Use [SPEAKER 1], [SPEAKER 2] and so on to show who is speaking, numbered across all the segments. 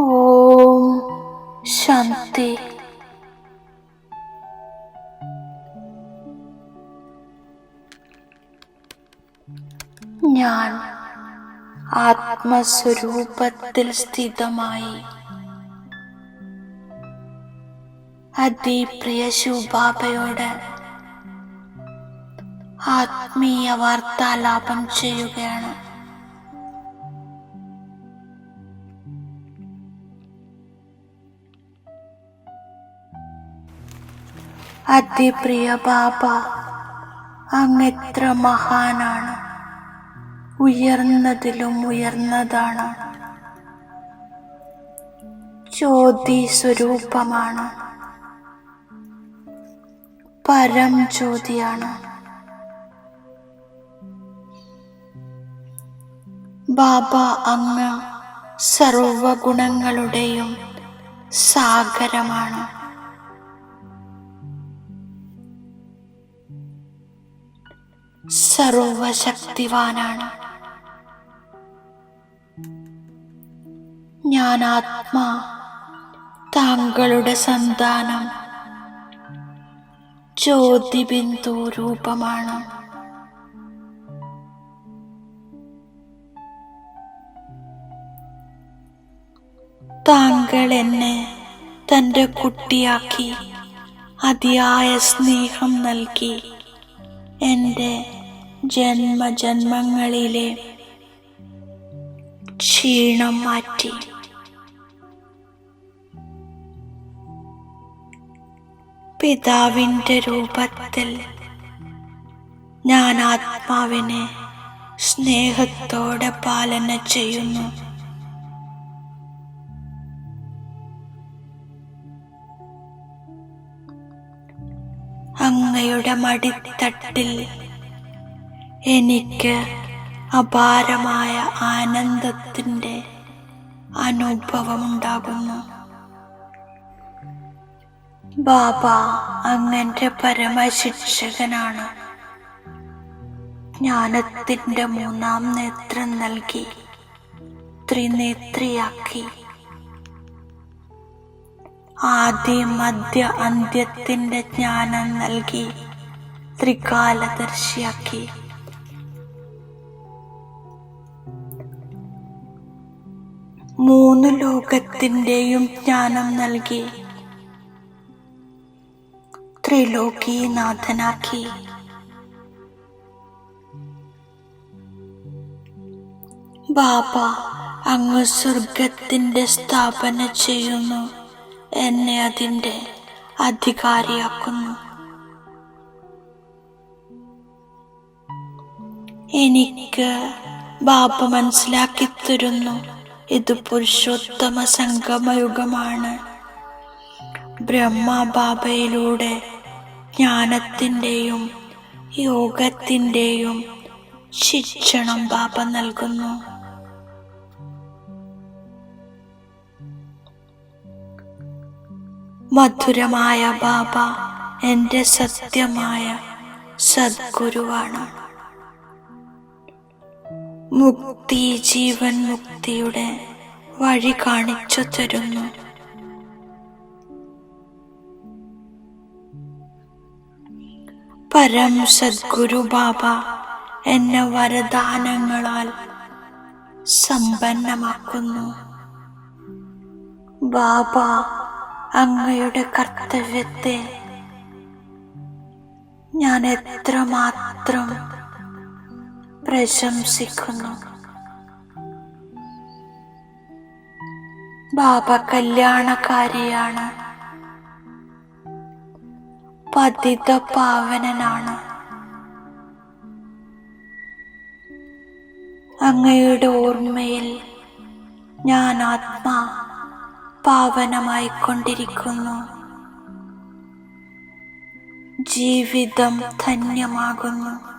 [SPEAKER 1] ഓം ശാന്തി. ഞാൻ ആത്മസ്വരൂപത്തിൽ സ്ഥിതമായി അതിപ്രിയ ശുഭാബയോട് ആത്മീയ വാർത്താലാപം ചെയ്യുകയാണ്. അതിപ്രിയ ബാബ അങ്ങെത്ര മഹാനാണ്. ഉയർന്നതിലും ഉയർന്നതാണ്. ജ്യോതി സ്വരൂപമാണ് പരം ജ്യോതിയാണ്. ബാബ അങ്ങ് സർവഗുണങ്ങളുടെയും സാഗരമാണ്. സർവശക്തിവാനാണ്. ഞാൻ ആത്മാ താങ്കളുടെ സന്താനം. ജ്യോതിബിന്ദു രൂപമാണ് താങ്കൾ എന്നെ തന്റെ കുട്ടിയാക്കി അതിയായ സ്നേഹം നൽകി എന്റെ ജന്മജന്മങ്ങളിലെ ക്ഷീണം മാറ്റി. പിതാവിന്റെ രൂപത്തിൽ ഞാൻ ആത്മാവിനെ സ്നേഹത്തോടെ പാലന ചെയ്യുന്നു. അങ്ങയുടെ മടിത്തട്ടിൽ എനിക്ക് അപാരമായ ആനന്ദത്തിന്റെ അനുഭവമുണ്ടാകുന്നു. ബാബ അങ്ങന്റെ പരമശിക്ഷകനാണ്. ജ്ഞാനത്തിന്റെ മൂന്നാം നേത്രം നൽകി ത്രിനേത്രിയാക്കി. ആദ്യ മധ്യ അന്ത്യത്തിന്റെ ജ്ഞാനം നൽകി ത്രികാലദർശിയാക്കി. മൂന്ന് ലോകത്തിന്റെയും ജ്ഞാനം നൽകി. ത്രിലോകീനാഥനാക്കി. ബാബ അങ്ങ് സ്വർഗത്തിന്റെ സ്ഥാപന ചെയ്യുന്നു. എന്നെ അതിന്റെ അധികാരിയാക്കുന്നു. എനിക്ക് ബാബ മനസ്സിലാക്കി തരുന്നു. ഇത് പുരുഷോത്തമ സംഗമയുഗമാണ്. ബ്രഹ്മബാബയിലൂടെ ജ്ഞാനത്തിന്റെയും യോഗത്തിന്റെയും ശിക്ഷണം ബാബ നൽകുന്നു. മധുരമായ ബാബ എന്റെ സത്യമായ സദ്ഗുരുവാണ്. മുക്തി ജീവൻ മുക്തിയുടെ വഴി കാണിച്ചു തരുന്നു. പരം സദ്ഗുരു ബാബ എന്നെ വരദാനങ്ങളാൽ സമ്പന്നമാക്കുന്നു. ബാബ അങ്ങയുടെ കർത്തവ്യത്തെ ഞാൻ എത്രമാത്രം പ്രശംസിക്കുന്നു. ബാബ കല്യാണക്കാരിയാണ് പതിത പാവനനാണ്. അങ്ങയുടെ ഓർമ്മയിൽ ഞാൻ ആത്മാ പാവനമായിക്കൊണ്ടിരിക്കുന്നു. ജീവിതം ധന്യമാകുന്നു.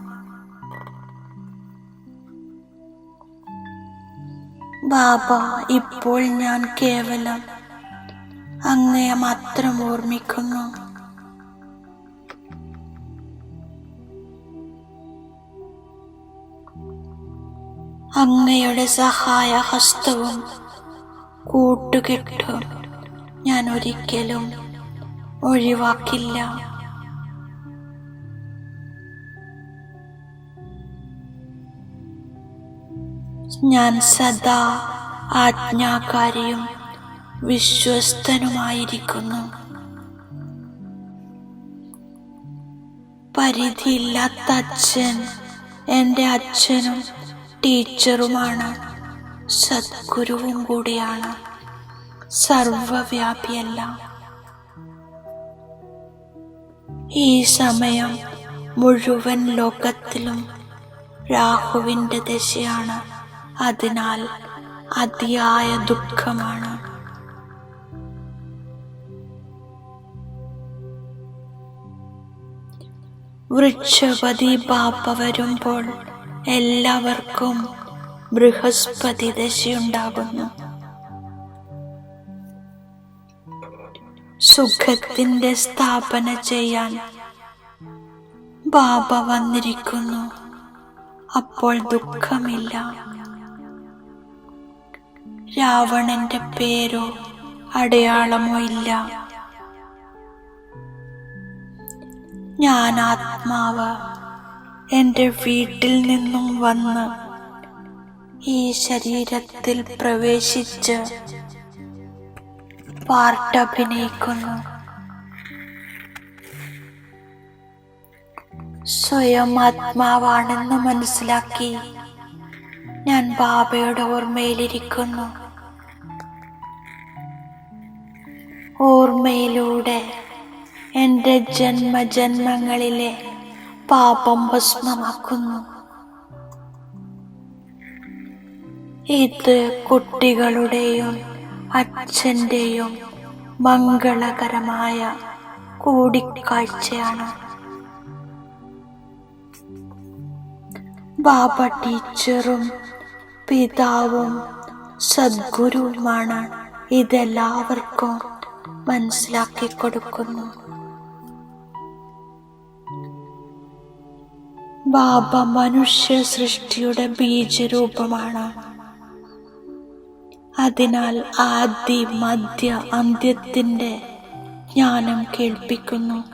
[SPEAKER 1] ബാബ ഇപ്പോൾ ഞാൻ കേവലം അങ്ങയെ മാത്രം ഓർമ്മിക്കുന്നു. അങ്ങയുടെ സഹായ ഹസ്തവും കൂട്ടുകെട്ടും ഞാൻ ഒരിക്കലും ഒഴിവാക്കില്ല. ഞാൻ സദാ ആജ്ഞാകാരിയും വിശ്വസ്തനുമായിരിക്കുന്നു. പരിധിയില്ലാത്ത അച്ഛൻ എന്റെ അച്ഛനും ടീച്ചറുമാണ് സദ്ഗുരുവും കൂടിയാണ് സർവവ്യാപിയല്ല. ഈ സമയം മുഴുവൻ ലോകത്തിലും രാഹുവിന്റെ ദശയാണ്. അതിനാൽ അതിയായ ദുഃഖമാണ്. വൃക്ഷപതി ബാപ്പ വരുമ്പോൾ എല്ലാവർക്കും ബൃഹസ്പതി ദശയുണ്ടാകുന്നു. സുഖത്തിന്റെ സ്ഥാപന ചെയ്യാൻ ബാബ വന്നിരിക്കുന്നു. അപ്പോൾ ദുഃഖമില്ല. രാവണന്റെ പേരോ അടയാളമോ ഇല്ല. ഞാൻ ആത്മാവ് എന്റെ വീട്ടിൽ നിന്നും വന്ന് ഈ ശരീരത്തിൽ പ്രവേശിച്ച് പാർട്ടഭിനയിക്കുന്നു സ്വയം ആത്മാവാണെന്ന് മനസ്സിലാക്കി ഞാൻ ബാബയുടെ ഓർമ്മയിലിരിക്കുന്നു. ഓർമ്മയിലൂടെ എന്റെ ജന്മജന്മങ്ങളിലെ പാപം ഭസ്മമാക്കുന്നു. ഇത് കുട്ടികളുടെയും അച്ഛന്റെയും മംഗളകരമായ കൂടിക്കാഴ്ചയാണ്. ബാബ ടീച്ചറും പിതാവും സദ്ഗുരുവുമാണ് ഇതെല്ലാവർക്കും. മനസ്സിലാക്കി കൊടുക്കുന്നു. ബാബ മനുഷ്യ സൃഷ്ടിയുടെ ബീജരൂപമാണ്. അതിനാൽ ആദ്യ മധ്യ അന്ത്യത്തിന്റെ ജ്ഞാനം കേൾപ്പിക്കുന്നു.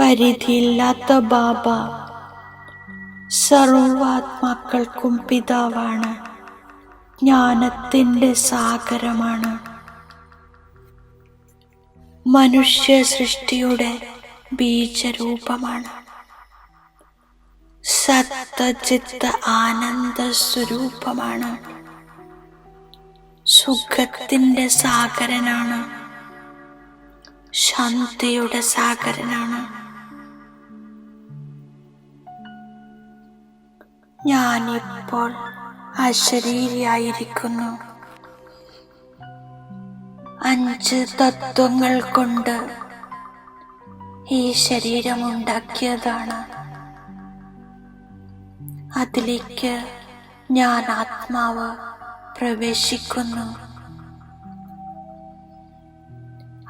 [SPEAKER 1] പരിധിയില്ലാത്ത ബാബ സർവാത്മാക്കൾക്കും പിതാവാണ്. ജ്ഞാനത്തിന്റെ സാഗരമാണ്. മനുഷ്യ സൃഷ്ടിയുടെ ബീജരൂപമാണ്. സത്തചിത്ത ആനന്ദ സ്വരൂപമാണ് സുഖത്തിന്റെ സാഗരനാണ്. ശാന്തിയുടെ സാഗരനാണ്. ഞാനിപ്പോൾ അശരീരിയായിരിക്കുന്നു. അഞ്ച് തത്വങ്ങൾ കൊണ്ട് ഈ ശരീരം ഉണ്ടാക്കിയതാണ് അതിലേക്ക് ഞാൻ ആത്മാവ് പ്രവേശിക്കുന്നു.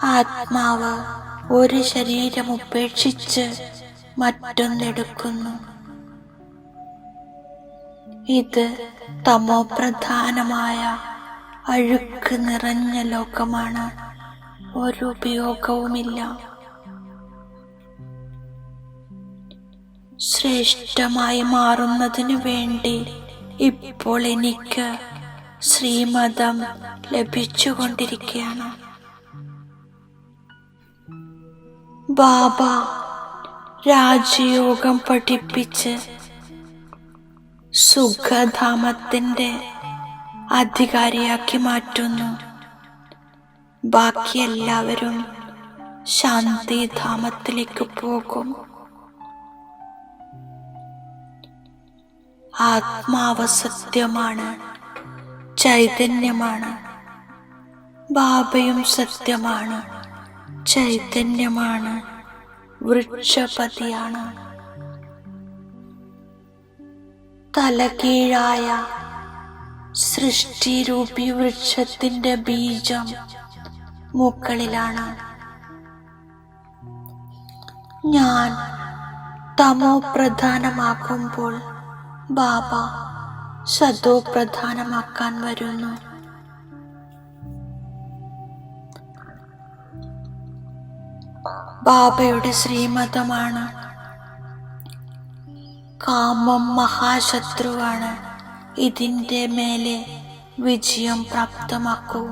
[SPEAKER 1] ആത്മാവ് ഒരു ശരീരം ഉപേക്ഷിച്ച് മറ്റൊന്നെടുക്കുന്നു. ഇത് തമോപ്രധാനമായ അഴുക്ക് നിറഞ്ഞ ലോകമാണ്. ഒരു ഉപയോഗവുമില്ല. ശ്രേഷ്ഠമായി മാറുന്നതിനു വേണ്ടി ഇപ്പോൾ എനിക്ക് ശ്രീമതം ലഭിച്ചുകൊണ്ടിരിക്കുകയാണ്. ബാബ രാജയോഗം പഠിപ്പിച്ച് സുഖധാമത്തിന്റെ അധികാരിയാക്കി മാറ്റുന്നു. ബാക്കി എല്ലാവരും ശാന്തിധാമത്തിലേക്ക് പോകും. ആത്മാവ് സത്യമാണ് ചൈതന്യമാണ്. ബാബയും സത്യമാണ് ചൈതന്യമാണ്. വൃക്ഷപതിയാണ്. തലകീഴായ സൃഷ്ടിരൂപി വൃക്ഷത്തിന്റെ ബീജം മുകളിലാണ് ഞാൻ തമോ പ്രധാനമാക്കുമ്പോൾ ബാബ സതോ പ്രധാനമാക്കാൻ വരുന്നു. ബാബയുടെ ശ്രീമതമാണ് കാമം മഹാശത്രുവാണ്. ഇതിന്റെ മേലെ വിജയം പ്രാപ്തമാക്കൂ.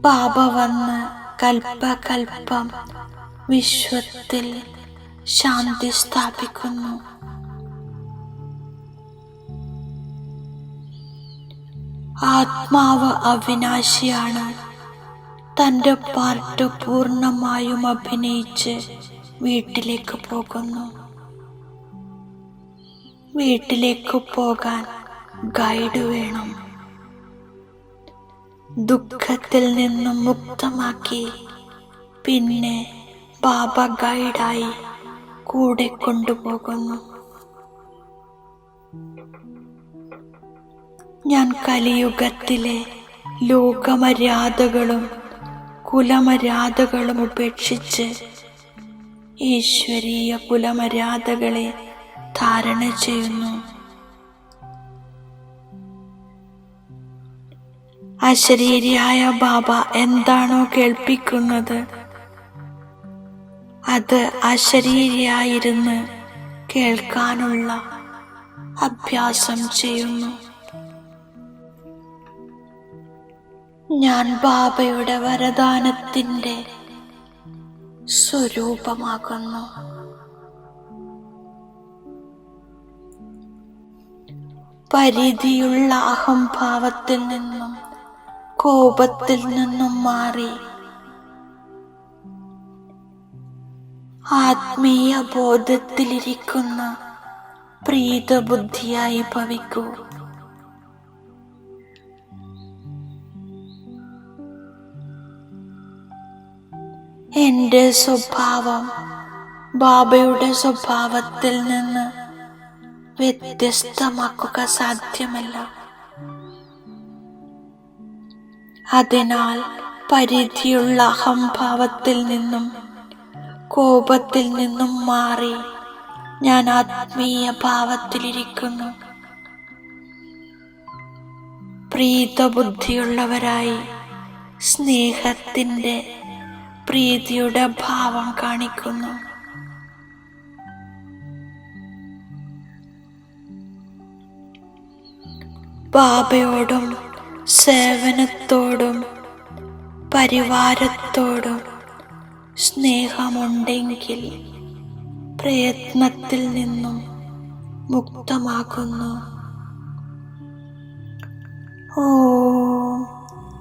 [SPEAKER 1] പാപ വന്ന് കൽപ്പകൽപ്പം വിശ്വത്തിൽ ശാന്തി സ്ഥാപിക്കുന്നു. ആത്മാവ് അവിനാശിയാണ്. തന്റെ പാർട്ട് പൂർണമായും അഭിനയിച്ച് വീട്ടിലേക്ക് പോകുന്നു. വീട്ടിലേക്ക് പോകാൻ ഗൈഡ് വേണം. ദുഃഖത്തിൽ നിന്നും മുക്തമാക്കി. പിന്നെ ബാബ ഗൈഡായി കൂടെ കൊണ്ടുപോകുന്നു. ഞാൻ കലിയുഗത്തിലെ ലോകമര്യാദകളും കുലമര്യാദകളും ഉപേക്ഷിച്ച് ഈശ്വരീയ കുലമര്യാദകളെ ധാരണ ചെയ്യുന്നു. അശരീരിയായ ബാബ എന്താണോ കേൾപ്പിക്കുന്നത്? അത് അശരീരിയായിരുന്ന് കേൾക്കാനുള്ള അഭ്യാസം ചെയ്യുന്നു. ഞാൻ ബാബയുടെ വരദാനത്തിന്റെ സ്വരൂപമാകുന്നു. പരിധിയുള്ള അഹംഭാവത്തിൽ നിന്നും കോപത്തിൽ നിന്നും മാറി ആത്മീയ ബോധത്തിലിരിക്കുന്ന പ്രീതബുദ്ധിയായി ഭവിക്കൂ. എന്റെ സ്വഭാവം ബാബയുടെ സ്വഭാവത്തിൽ നിന്ന് വ്യത്യസ്തമാക്കുക സാധ്യമല്ല. അതിനാൽ പരിധിയുള്ള അഹംഭാവത്തിൽ നിന്നും കോപത്തിൽ നിന്നും മാറി ഞാൻ ആത്മീയ ഭാവത്തിലിരിക്കുന്നു. പ്രീതബുദ്ധിയുള്ളവരായി സ്നേഹത്തിന്റെ പ്രീതിയുടെ ഭാവം കാണിക്കുന്നു. ബാബയോടും സേവനത്തോടും പരിവാരത്തോടും സ്നേഹമുണ്ടെങ്കിൽ പ്രയത്നത്തിൽ നിന്നും മുക്തമാകുന്നു. ഓ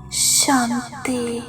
[SPEAKER 1] ശാന്തി.